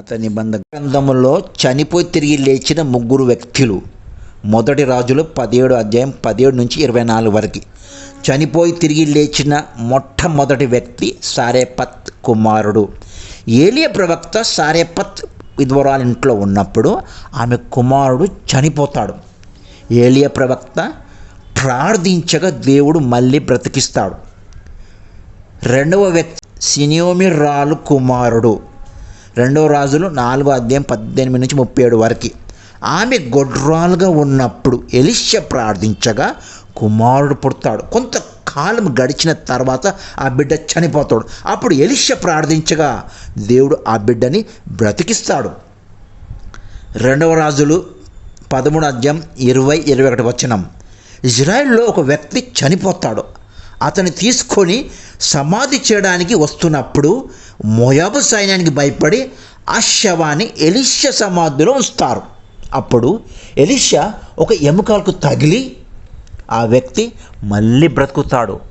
అతని బంధ గ్రంథములో చనిపోయి తిరిగి లేచిన ముగ్గురు వ్యక్తులు. మొదటి రాజులు పదిహేడు అధ్యాయం పదిహేడు నుంచి ఇరవై నాలుగు వరకు. చనిపోయి తిరిగి లేచిన మొట్టమొదటి వ్యక్తి సారేపత్ కుమారుడు. ఏలియ ప్రవక్త సారేపత్ విధ్వరాల ఇంట్లో ఉన్నప్పుడు ఆమె కుమారుడు చనిపోతాడు. ఏలియ ప్రవక్త ప్రార్థించగా దేవుడు మళ్ళీ బ్రతికిస్తాడు. రెండవ వ్యక్తి సినియోమి రాలు కుమారుడు. రెండవ రాజులు నాలుగో అధ్యాయం పద్దెనిమిది నుంచి ముప్పై ఏడు వరకు. ఆమె గొడ్రాలుగా ఉన్నప్పుడు ఎలిష ప్రార్థించగా కుమారుడు పుడతాడు. కొంతకాలం గడిచిన తర్వాత ఆ బిడ్డ చనిపోతాడు. అప్పుడు ఎలిష ప్రార్థించగా దేవుడు ఆ బిడ్డని బ్రతికిస్తాడు. రెండవ రాజులు పదమూడు అధ్యాయం ఇరవై ఇరవై ఒకటి వచనం. ఇజ్రాయెల్లో ఒక వ్యక్తి చనిపోతాడు. అతన్ని తీసుకొని సమాధి చేయడానికి వస్తున్నప్పుడు మోయాబు సైన్యానికి భయపడి ఆ శవాన్ని ఎలిష సమాధిలో ఉంచుతారు. అప్పుడు ఎలిష ఒక ఎముకలకు తగిలి ఆ వ్యక్తి మళ్ళీ బ్రతుకుతాడు.